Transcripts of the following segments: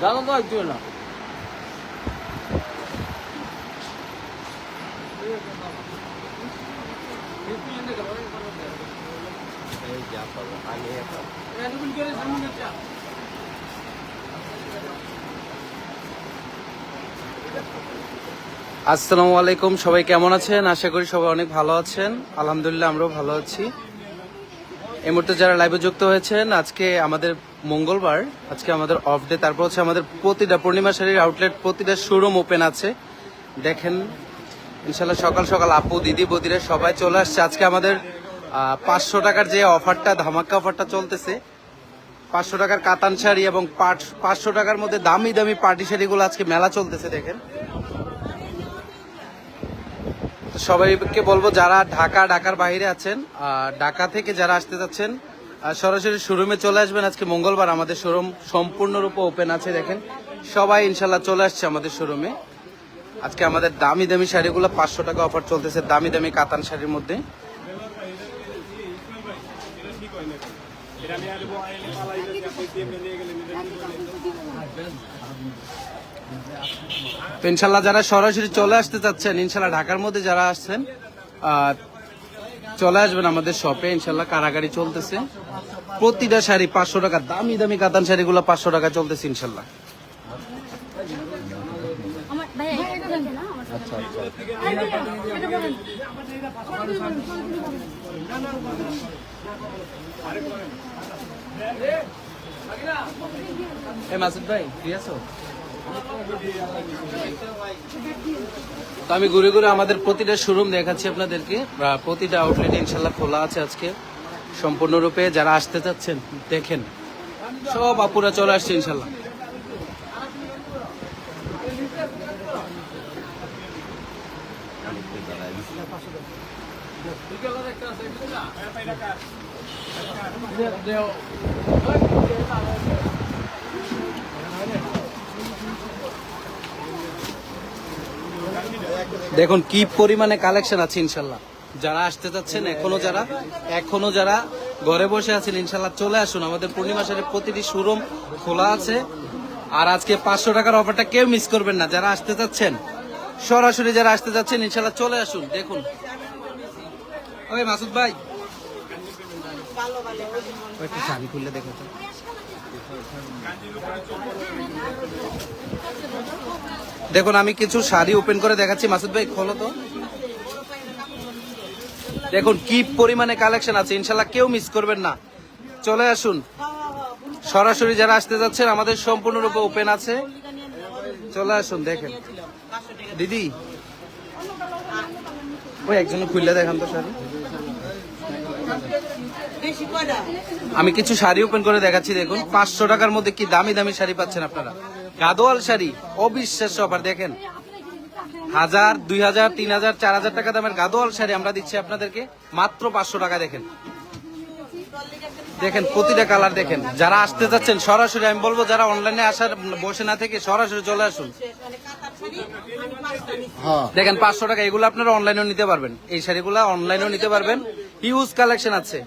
জানো তো একটু না। আসসালামু আলাইকুম, সবাই কেমন আছেন? আশা করি সবাই অনেক ভালো আছেন। আলহামদুলিল্লাহ, আমরাও ভালো আছি। এই মুহূর্তে যারা লাইভে যুক্ত হয়েছেন, আজকে আমাদের মঙ্গলবার, আজকে আমাদের অফ ডে তারপর হচ্ছে আমাদের প্রতিটা পূর্ণিমা শাড়ির আউটলেট প্রতিটা শোরুম ওপেন আছে। দেখেন ইনশাল্লাহ সকাল সকাল আপু, দিদি, বদিরা সবাই চলে আসছে। আজকে আমাদের পাঁচশো টাকার যে অফারটা ধামাকা অফারটা চলতেছে, পাঁচশো টাকার কাতান শাড়ি এবং পাঁচশো টাকার মধ্যে দামি দামি পার্টি শাড়িগুলো আজকে মেলা চলতেছে, দেখেন। সবাইকে বলব যারা ঢাকা, ঢাকার বাইরে আছেন ঢাকা থেকে যারা আসতে যাচ্ছেন সরাসরি শোরুমে চলে আসবেন। আজকে মঙ্গলবার আমাদের শোরুম সম্পূর্ণরূপে ওপেন আছে, দেখেন। সবাই ইনশাল্লাহ চলে আসছে আমাদের শোরুমে। আজকে আমাদের দামি দামি শাড়িগুলো পাঁচশো টাকা অফার চলতেছে, দামি দামি কাতান শাড়ির মধ্যে। তো ইনশাল্লাহ যারা সরাসরি চলে আসতে চাচ্ছেন ইনশাল্লাহ ঢাকার মধ্যে যারা আসছেন চলে আসবেন আমাদের শপে ইনশাল্লাহ কারাগারি চলতেছে। প্রতিটা শাড়ি পাঁচশো টাকা দামি দামি কাতান শাড়িগুলো পাঁচশো টাকা চলতেছে ইনশাল্লাহ। আচ্ছা আচ্ছা। এ মাসুদ ভাই ফ্রি আছো? তো আমি ঘুরে ঘুরে আমাদের প্রতিটা শোরুম দেখাচ্ছি আপনাদেরকে। প্রতিটা আউটলেট ইনশাল্লাহ খোলা আছে আজকে। সম্পূর্ণরূপে যারা আসতে চাচ্ছেন, দেখেন। সব আপুরা চলে আসছে ইনশাল্লাহ। দেখুন, কি পরিমাণে কালেকশন আছে ইনশাল্লাহ। যারা আসতে চাচ্ছেন, এখনও যারা এখনও যারা ঘরে বসে আছেন, ইনশাল্লাহ চলে আসুন। আমাদের পূর্ণিমা শাড়ির প্রতিটি শোরুম খোলা আছে। আর আজকে পাঁচশো টাকার অফারটা কেউ মিস করবেন না। যারা আসতে চাচ্ছেন, সরাসরি যারা আসতে চাচ্ছেন, ইনশাল্লাহ চলে আসুন। দেখুন। ওই মাসুদ ভাই। দেখো দেখুন, আমি কিছু শাড়ি ওপেন করে দেখাচ্ছি। মাসুদ ভাই, খোলো তো। দেখুন, কি পরিমাণে কালেকশন আছে, ইনশাল্লাহ কেউ মিস করবেন না। চলে আসুন। সরাসরি যারা আসতে যাচ্ছেন, আমাদের সম্পূর্ণরূপে ওপেন আছে। চলে আসুন, দেখেন। দিদি। ওই একজন খুললে দেখান তো শাড়ি। আমি কিছু শাড়ি ওপেন করে দেখাচ্ছি, দেখুন। পাঁচশো টাকার মধ্যে কি দামি দামি শাড়ি পাচ্ছেন আপনারা? গাদোয়াল শাড়ি অবিশ্বাস্য অফার। দেখেন হাজার দুই হাজার তিন হাজার চার হাজার টাকা দামের গাদোয়াল শাড়ি আমরা দিচ্ছি আপনাদেরকে মাত্র পাঁচশো টাকা দেখেন। দেখেন প্রতিটা কালার দেখেন। যারা আসতে যাচ্ছেন সরাসরি আমি বলব যারা অনলাইনে আসার বসে না থেকে সরাসরি চলে আসুন। দেখেন পাঁচশো টাকা এগুলো আপনারা অনলাইনেও নিতে পারবেন। এই শাড়িগুলো অনলাইনেও নিতে পারবেন। হিউজ কালেকশন আছে।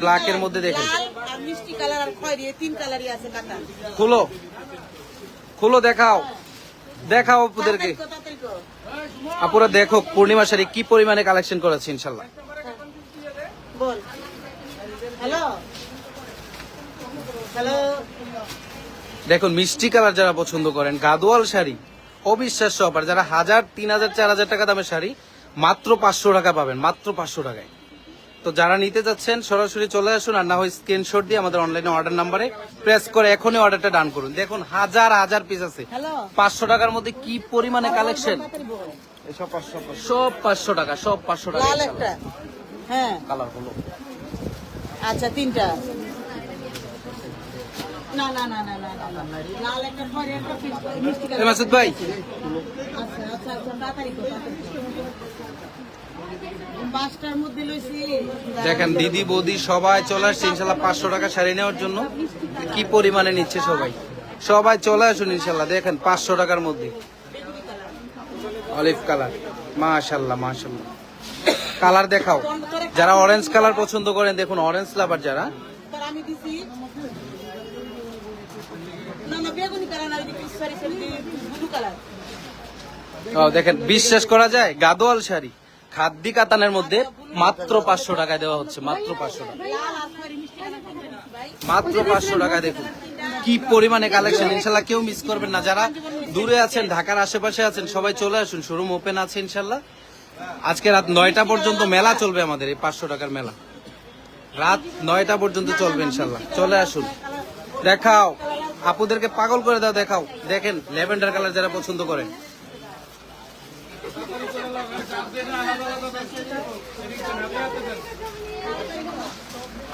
ব্ল্যাক এর মধ্যে দেখেন। লাল আর মিষ্টি কালার আর খয়েরি এই তিন কালারই আছে কাটা। খুলো। খুলো দেখাও। দেখাও আপুদেরকে আপুরা দেখো পূর্ণিমা শাড়ি কি পরিমাণে কালেকশন করেছে ইনশাল্লাহ দেখুন মিষ্টি কালার যারা পছন্দ করেন গাদোয়াল শাড়ি অবিশ্বাস্য অফার যারা হাজার তিন হাজার চার হাজার টাকা দামের শাড়ি মাত্র পাঁচশো টাকা পাবেন মাত্র পাঁচশো টাকায়। তো যারা নিতে যাচ্ছেন সরাসরি চলে আসুন আর না হয় স্ক্রিনশট দিয়ে আমাদের অনলাইনে অর্ডার নাম্বারে প্রেস করে এখনই অর্ডারটা ডান করুন। দেখুন হাজার হাজার পিস আছে। পাঁচশো টাকার মধ্যে কি পরিমাণে কালেকশন সব পাঁচশো টাকা সব পাঁচশো টাকা। হ্যাঁ। কালার হলো আচ্ছা তিনটা। না না না না না না, না। লাল একটা খড়ি একটা ফিস- মিষ্টি এ কালার মাসুদ ভাই। আচ্ছা আচ্ছা আচ্ছা তাড়াতাড়ি করো, তাড়াতাড়ি করো। পাঁচটার মধ্যে লইছি দেখেন দিদি বৌদি সবাই চলে আসছে ইনশাল্লাহ পাঁচশো টাকা শাড়ি নেওয়ার জন্য। কি পরিমাণে নিচ্ছে সবাই? সবাই চলে আসুন ইনশাল্লাহ। দেখেন পাঁচশো টাকার মধ্যে। Olive colour. মাশাল্লাহ মাশাল্লাহ। কালার দেখাও। যারা অরেঞ্জ কালার পছন্দ করেন দেখুন অরেঞ্জ লাভার যারা। দেখেন বিশ্বাস করা যায়? গাদোয়াল শাড়ি। খাদ্যি কাতানের মধ্যে মাত্র পাঁচশো টাকায় দেওয়া হচ্ছে, মাত্র পাঁচশো টাকা। মাত্র পাঁচশো টাকায় দেখুন। কি পরিমাণে কালেকশন ইনশাল্লাহ কেউ মিস করবেন না। যারা দূরে আছেন, ঢাকার আশেপাশে আছেন, সবাই চলে আসুন শোরুম ওপেন আছে, ইনশাল্লাহ। আজকে রাত নয়টা পর্যন্ত মেলা চলবে আমাদের, এই পাঁচশো টাকার মেলা। রাত নয়টা পর্যন্ত চলবে, ইনশাল্লাহ। চলে আসুন। দেখাও। আপুদেরকে পাগল করে দাও, দেখাও। দেখেন, ল্যাভেন্ডার কালার যারা পছন্দ করেন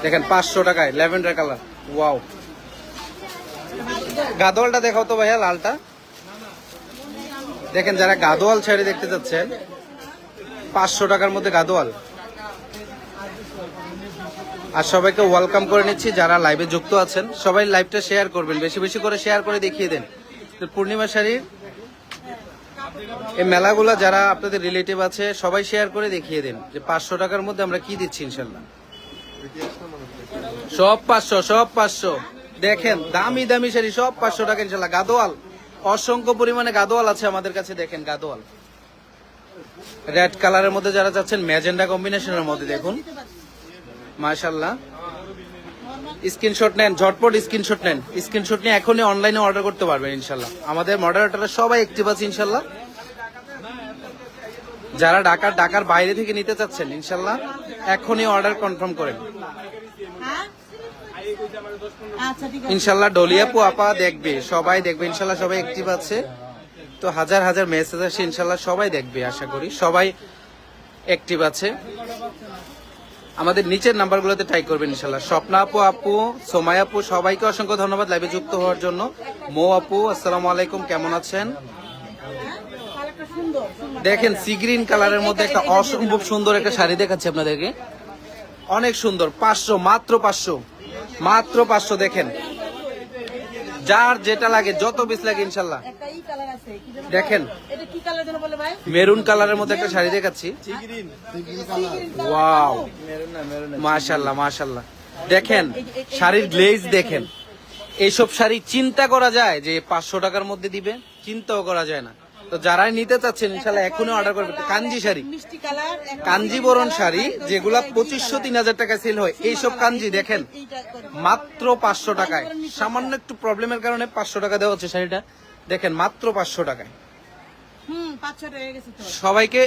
দেখেন, পাঁচশো টাকায়, ল্যাভেন্ডার কালার। ওয়াও। গাদোয়ালটা দেখাও তো ভাইয়া, লালটা। দেখেন, যারা গাদোয়াল শাড়ি দেখতে যাচ্ছেন পাঁচশো টাকার মধ্যে গাদোয়াল। আর সবাইকে ওয়েলকাম করে নিচ্ছি, যারা লাইভে যুক্ত আছেন, সবাই লাইভটা শেয়ার করবেন, বেশি বেশি করে শেয়ার করে দেখিয়ে দেন। পূর্ণিমা শাড়ির এই মেলাগুলো যারা আপনাদের রিলেটিভ আছে, সবাই শেয়ার করে দেখিয়ে দেন যে পাঁচশো টাকার মধ্যে আমরা কি দিচ্ছি ইনশাল্লাহ। সব পাঁচশো সব পাঁচশো। দেখেন, দামি দামি শাড়ি, সব পাঁচশো টাকা ইনশাল্লাহ। গাদোয়াল, অসংখ্য পরিমাণে গাদোয়াল আছে আমাদের কাছে, দেখেন গাদোয়াল। রেড কালারের মধ্যে যারা চাচ্ছেন ম্যাজেন্ডা কম্বিনেশনের মধ্যে দেখুন। মাশাল্লাহ স্ক্রিনশট নেন, ঝটপট স্ক্রিনশট নেন। স্ক্রিনশট নিয়ে এখনই অনলাইনে অর্ডার করতে পারবেন ইনশাল্লাহ। আমাদের মডারেটাররা সবাই অ্যাক্টিভ আছে ইনশাল্লাহ। যারা ঢাকার ঢাকার বাইরে থেকে নিতে চাচ্ছেন ইনশাল্লাহ এখনই অর্ডার কনফার্ম করেন ইনশাল্লাহ ডলিয়াপু আপা দেখবে সবাই দেখবে ইনশাল্লাহ সবাই অ্যাক্টিভ আছে। তো হাজার হাজার মেসেজ আসে ইনশাল্লাহ সবাই দেখবে আশা করি। সবাই অ্যাক্টিভ আছে। আমাদের নিচের নাম্বারগুলোতে ট্রাই করবেন ইনশাল্লাহ। স্বপ্না আপু আপু সোমাই আপু সবাইকে অসংখ্য ধন্যবাদ লাইভে যুক্ত হওয়ার জন্য। মো আপু আসসালামু আলাইকুম কেমন আছেন? দেখেন সি গ্রিন কালারের মধ্যে একটা অসম্ভব সুন্দর একটা শাড়ি দেখাচ্ছি আপনাদেরকে। অনেক সুন্দর, পাঁচশো, মাত্র পাঁচশো। মাত্র পাঁচশো, দেখেন। যার যেটা লাগে, যত পিস লাগে, ইনশাল্লাহ। দেখেন। মেরুন কালারের মধ্যে একটা শাড়ি দেখাচ্ছি। ওয়াও। মাশাল্লাহ মাশাল্লাহ। দেখেন, শাড়ির গ্লেজ দেখেন। এইসব শাড়ি চিন্তা করা যায় যে পাঁচশো টাকার মধ্যে দিবে, চিন্তাও করা যায় না। তো যারাই নিতে চাচ্ছেন ইনশাল্লাহ এখনই অর্ডার করবে কাঞ্জি শাড়ি। মিষ্টি কালার কাঞ্জিবরণ শাড়ি যেগুলা পঁচিশশো তিন হাজার টাকা সেল হয়। এইসব কাঞ্জি দেখেন মাত্র পাঁচশো টাকায়। সামান্য একটু প্রবলেমের কারণে পাঁচশো টাকা দেওয়া হচ্ছে শাড়িটা। দেখেন মাত্র পাঁচশো টাকায়। হুম পাঁচ ছটা হয়ে গেছে তো। সবাইকে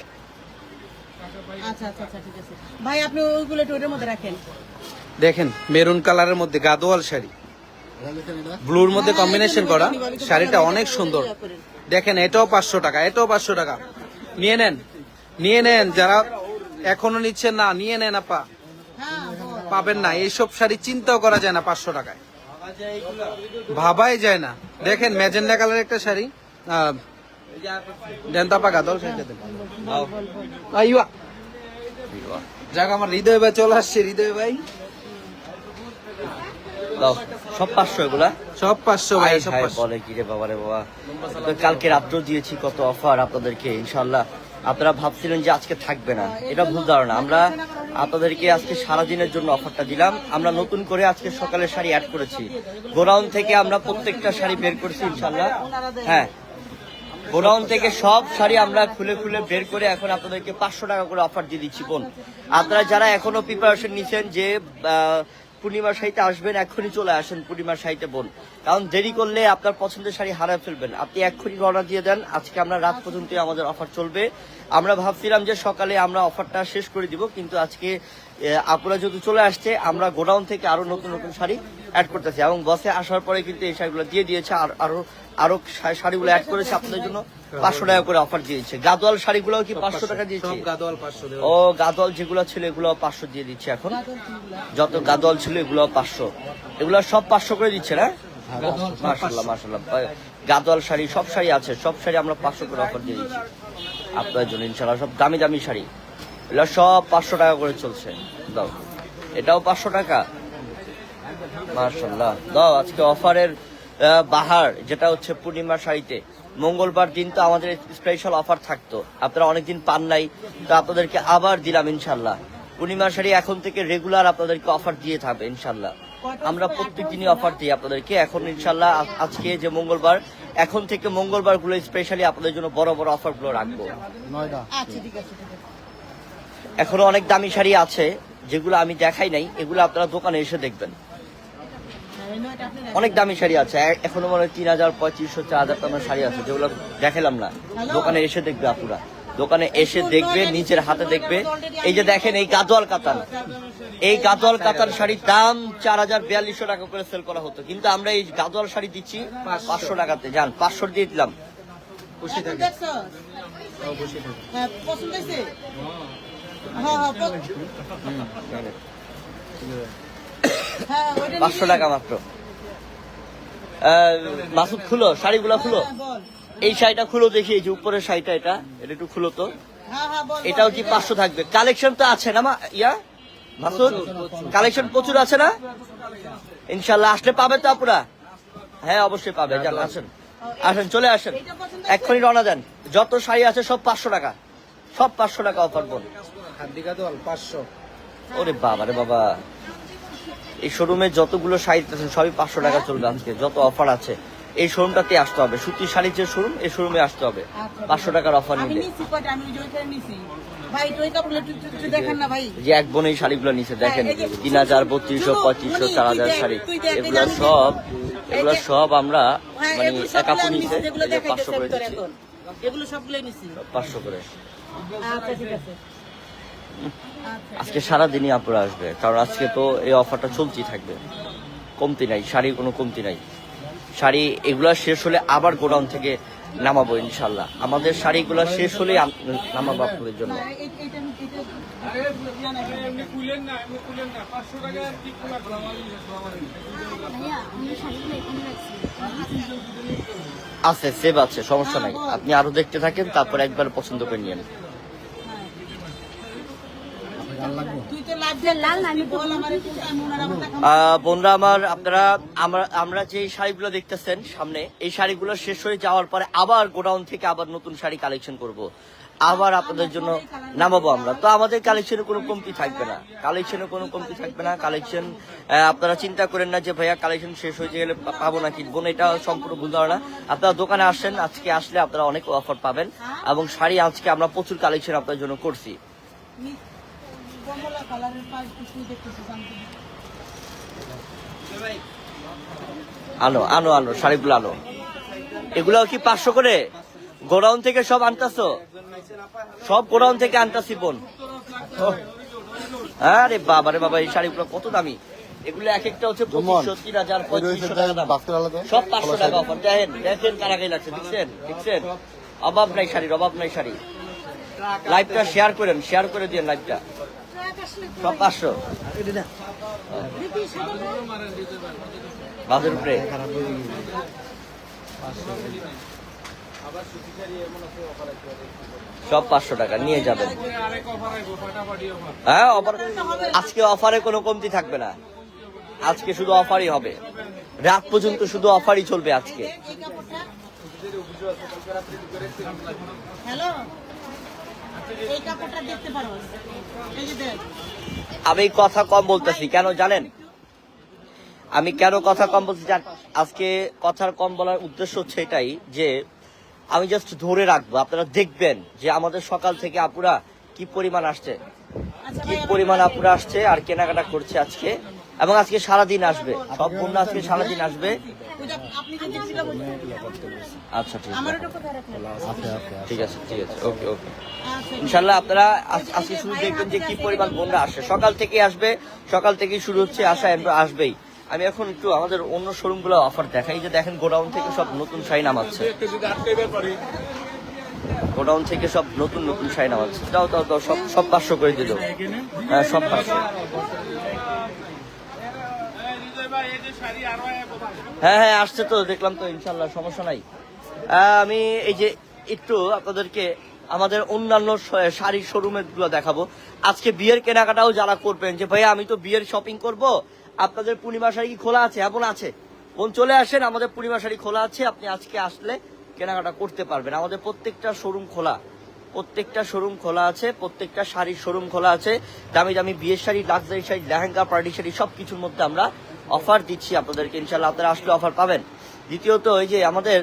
আচ্ছা আচ্ছা আচ্ছা ঠিক আছে। ভাই আপনি ওইগুলো একটু ওটার মধ্যে রাখেন। দেখেন মেরুন কালারের মধ্যে গাদোয়াল শাড়ি। ব্লুর মধ্যে কম্বিনেশন করা। শাড়িটা অনেক সুন্দর। দেখেন, এটাও পাঁচশো টাকা, এটাও পাঁচশো টাকা। নিয়ে নেন নিয়ে নেন, যারা এখনও নিচ্ছেন না, নিয়ে নেন, আপা। পাবেন না, এইসব শাড়ি চিন্তাও করা যায় না পাঁচশো টাকায়। ভাবাই যায় না। দেখেন, ম্যাজেন্ডা কালারের একটা শাড়ি। যাক, আমার হৃদয় ভাই, চলে আসছে, হৃদয় ভাই। দাও। সব পাঁচশো এগুলা? সব পাঁচশো ভাই সব বলে কি রে বাবা। রে বাবা কালকে রাত্রেও দিয়েছি কত অফার আপনাদেরকে ইনশাল্লাহ আপনারা ভাবছিলেন যে আজকে থাকবে না। এটা ভুল ধারণা। আমরা আপনাদেরকে আজকে সারাদিনের জন্য অফারটা দিলাম। আমরা নতুন করে আজকে সকালে শাড়ি অ্যাড করেছি। গোডাউন থেকে আমরা প্রত্যেকটা শাড়ি বের করেছি ইনশাল্লাহ হ্যাঁ। গোডাউন থেকে সব শাড়ি আমরা খুলে খুলে বের করে এখন আপনাদেরকে পাঁচশো টাকা করে অফার দিয়ে দিচ্ছি বোন। আপনারা যারা এখনও প্রিপারেশন নিচ্ছেন যে পূর্ণিমার শাড়িতে আসবেন, এক্ষুনি চলে আসেন পূর্ণিমার শাড়িতে বোন। কারণ দেরি করলে আপনার পছন্দের শাড়ি হারায় ফেলবেন। আপনি এক্ষুনি অর্ডার দিয়ে দেন, আজকে আমরা রাত পর্যন্তই আমাদের অফার চলবে। আমরা ভাবছিলাম যে সকালে আমরা অফারটা শেষ করে দিব, কিন্তু আজকে আপনারা যেহেতু চলে আসছে, আমরা গোডাউন থেকে আরও নতুন নতুন শাড়ি অ্যাড করতেছি এবং বসে আসার পরে কিন্তু এই শাড়িগুলো দিয়ে দিয়েছে আর আরও আরও শাড়িগুলো অ্যাড করেছে আপনাদের জন্য। পাঁচশো টাকা করে অফার দিয়েছে। গাদোয়াল শাড়িগুলো কি পাঁচশো টাকা দিয়েছে? সব গাদোয়াল পাঁচশো ও গাদোয়াল যেগুলো ছিল এগুলো পাঁচশো দিয়ে দিচ্ছে এখন। যত গাদোয়াল ছিল এগুলো পাঁচশো। এগুলো সব পাঁচশো করে দিচ্ছে না? মাশাল্লাহ মাশাল্লাহ গাদোয়াল শাড়ি সব শাড়ি আছে। সব শাড়ি আমরা পাঁচশো করে অফার দিয়ে দিচ্ছি। আপনার জন্য ইনশাল্লাহ সব দামি দামি শাড়ি। এগুলো সব পাঁচশো টাকা করে চলছে। দাও। এটাও পাঁচশো টাকা। মাশাল্লাহ দাও আজকে অফারের বাহার যেটা হচ্ছে পূর্ণিমার শাড়িতে। মঙ্গলবার দিন তো আমাদের স্পেশাল অফার থাকতো। আপনারা অনেকদিন পান নাই তো আপনাদেরকে আবার দিলাম ইনশাল্লাহ পূর্ণিমার শাড়ি এখন থেকে রেগুলার আপনাদেরকে অফার দিয়ে থাকবে ইনশাল্লাহ আমরা প্রত্যেক দিনই অফার দিই আপনাদেরকে। এখন ইনশাল্লাহ আজকে যে মঙ্গলবার এখন থেকে মঙ্গলবারগুলো স্পেশালি আপনাদের জন্য বড় বড় অফারগুলো রাখব। আচ্ছা এখনও অনেক দামি শাড়ি আছে যেগুলো আমি দেখাই নাই এগুলো আপনারা দোকানে এসে দেখবেন হ্যাঁ, এই নয়টা আপনি রাখেন। অনেক দামি শাড়ি আছে। এখনও মনে হয় তিন হাজার পঁয়ত্রিশশো চার হাজার টাকার শাড়ি আছে যেগুলো দেখালাম না। দোকানে এসে দেখবে আপুরা। দোকানে এসে দেখবে নিজের হাতে দেখবে। এই যে দেখেন এই গাদোয়াল কাতান। এই গাদোয়াল কাতান শাড়ির দাম চার হাজার বিয়াল্লিশশো টাকা করে সেল করা হতো। কিন্তু আমরা এই গাদোয়াল শাড়ি দিচ্ছি পাঁচশো। টাকাতে। যান পাঁচশো দিয়ে দিলাম। খুশি থাকে থাকে হ্যাঁ, পছন্দ হ্যাঁ, হ্যাঁ, পাঁচশো টাকা মাত্র। আহ, মাসুদ খুলো শাড়িগুলো খুলো। হ্যাঁ, এই শাড়িটা খুলো দেখি এই যে উপরের শাড়িটা এটা এটা একটু খুলো তো। হ্যাঁ, হ্যাঁ। এটাও কি পাঁচশো থাকবে? কালেকশন তো আছে না ইয়া? মাসুদ? কালেকশন প্রচুর আছে না? ইনশাল্লাহ আসলে পাবে তো আপুরা। হ্যাঁ অবশ্যই পাবে যান আসেন। আসেন চলে আসেন। এক্ষুনি রওনা দেন। যত শাড়ি আছে সব পাঁচশো টাকা। সব পাঁচশো টাকা অফার পাঁচশো। ওরে বাবা রে বাবা। এই শোরুমে যতগুলো শাড়ি আছে সবই পাঁচশো টাকা চলবে আজকে। যত অফার আছে এই শোরুমটাতে আসতে হবে। সুতির শাড়ির যে শোরুম এই শোরুমে আসতে হবে। আচ্ছা, পাঁচশো টাকার অফার নিলে। যে দেখান এক বোন এই শাড়িগুলো নিচে দেখেন। হ্যাঁ, যে- তিন হাজার বত্রিশশো পঁয়ত্রিশশো চার হাজার শাড়ি। এগুলো সব এগুলো সব আমরা হ্যাঁ, মানে এক আপু নিচে পাঁচশো করে। পাঁচশো আচ্ছা, ঠিক আছে। আজকে সারাদিনই আপুরা আসবে, কারণ আজকে তো এই অফারটা চলতেই থাকবে। কমতি নাই, শাড়ির কোনো কমতি নাই। শাড়ি এগুলা শেষ হলে আবার গোডাউন থেকে নামাবো ইনশাল্লাহ। আমাদের শাড়িগুলো শেষ আম- নামাবো আপনাদের জন্য। আছে সেভ আছে, সমস্যা নাই। আপনি আরও দেখতে থাকেন, তারপর একবার পছন্দ করে নিয়েন। বোনরা আমার আপনারা আমরা আমরা যে শাড়িগুলো দেখতেছেন সামনে এই শাড়িগুলো শেষ হয়ে যাওয়ার পরে আবার গোডাউন থেকে আবার নতুন শাড়ি কালেকশন করব। আবার আপনাদের জন্য নামাবো আমরা। তো আমাদের কালেকশনে কোনো কমতি থাকবে না। কালেকশনে কোনো কমতি থাকবে না। কালেকশন আপনারা চিন্তা করেন না যে ভাইয়া কালেকশন শেষ হয়ে গেলে পাবো না কি বোন এটা সম্পূর্ণ ভুল ধারণা। আপনারা দোকানে আসেন আজকে আসলে আপনারা অনেক অফার পাবেন। এবং শাড়ি আজকে আমরা প্রচুর কালেকশন আপনার জন্য করছি। নি- কমলা কালারের দেখতেছিস আমি তো- আনো আনো আনো শাড়িগুলো আনো এগুলো কি পাঁচশো করে? গোডাউন থেকে সব আনতাছো? সব গোডাউন থেকে আনতাছি বোন। আরে বাবা রে বাবা এই শাড়িগুলো কত দামি। এগুলো এক একটা হচ্ছে পঁচিশশো তিন হাজার পঁয়ত্রিশশো টাকা দাম। সব পাঁচশো টাকা অফার। দেখেন দেখেন কারাগাই লাগছে দেখছেন দেখছেন? অভাব নাই শাড়ির অভাব নাই শাড়ি লাইভটা শেয়ার করেন শেয়ার করে দিন লাইভটা সব পাঁচশো সব পাঁচশো টাকা, নিয়ে যাবেন। হ্যাঁ অফার আজকে অফারে কোনো কমতি থাকবে না। আজকে শুধু অফারই হবে। রাত পর্যন্ত শুধু অফারই চলবে আজকে। হ্যালো? এই কাপড়টা দেখতে পারো। এই যে দেখ। আমি কথা কম বলতেছি কেন জানেন? আমি কেন কথা কম বলছি আজকে কথার কম বলার উদ্দেশ্য হচ্ছে এটাই যে আমি জাস্ট ধরে রাখব আপনারা দেখবেন যে আমাদের সকাল থেকে আপুরা কি পরিমাণ আসছে আচ্ছা কি পরিমাণ আপুরা আসছে আর কেনাকাটা করছে আজকে এবং আজকে সারাদিন আসবে সব বন্যা আজকে সারাদিন আসবে। আচ্ছা ঠিক আছে। ঠিক আছে ঠিক আছে। ওকে ওকে। আচ্ছা ইনশাল্লাহ আপনারা আজকে শুরু দেখবেন যে কি পরিমাণ বন্যা আসে। সকাল থেকে আসবে সকাল থেকেই শুরু হচ্ছে আসা আসবেই। আমি এখন একটু আমাদের অন্য শোরুমগুলো অফার দেখাই যে দেখেন গোডাউন থেকে সব নতুন শাড়ি নামাচ্ছে। গোডাউন থেকে সব নতুন নতুন শাড়ি নামাচ্ছে। দাও দাও দাও সব সব পাঁচশো করে দিল হ্যাঁ সব পাঁচশো। হ্যাঁ হ্যাঁ আসছে তো, দেখলাম তো ইনশাল্লাহ সমস্যা নাই। আমি এই যে একটু আপনাদেরকে আমাদের অন্যান্য শাড়ির শোরুমেরগুলো দেখাবো। আজকে বিয়ের কেনাকাটাও যারা করবেন, যে ভাইয়া, আমি তো বিয়ের শপিং করব, আপনাদের পূর্ণিমা শাড়ি কি খোলা আছে? এমন আছে। বোন, চলে আসেন, আমাদের পূর্ণিমা শাড়ি খোলা আছে, আপনি আজকে আসলে কেনাকাটা করতে পারবেন। আমাদের প্রত্যেকটা শোরুম খোলা, প্রত্যেকটা শোরুম খোলা আছে, প্রত্যেকটা শাড়ির শোরুম খোলা আছে। দামি দামি বিয়ের শাড়ি লাক্সারি শাড়ি, লেহেঙ্গা পার্টি শাড়ি সব কিছুর মধ্যে আমরা অফার দিচ্ছি আপনাদেরকে ইনশাল্লাহ আপনারা আসলে অফার পাবেন দ্বিতীয়ত ওই যে আমাদের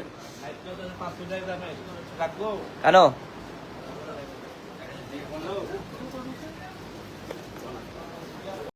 কেন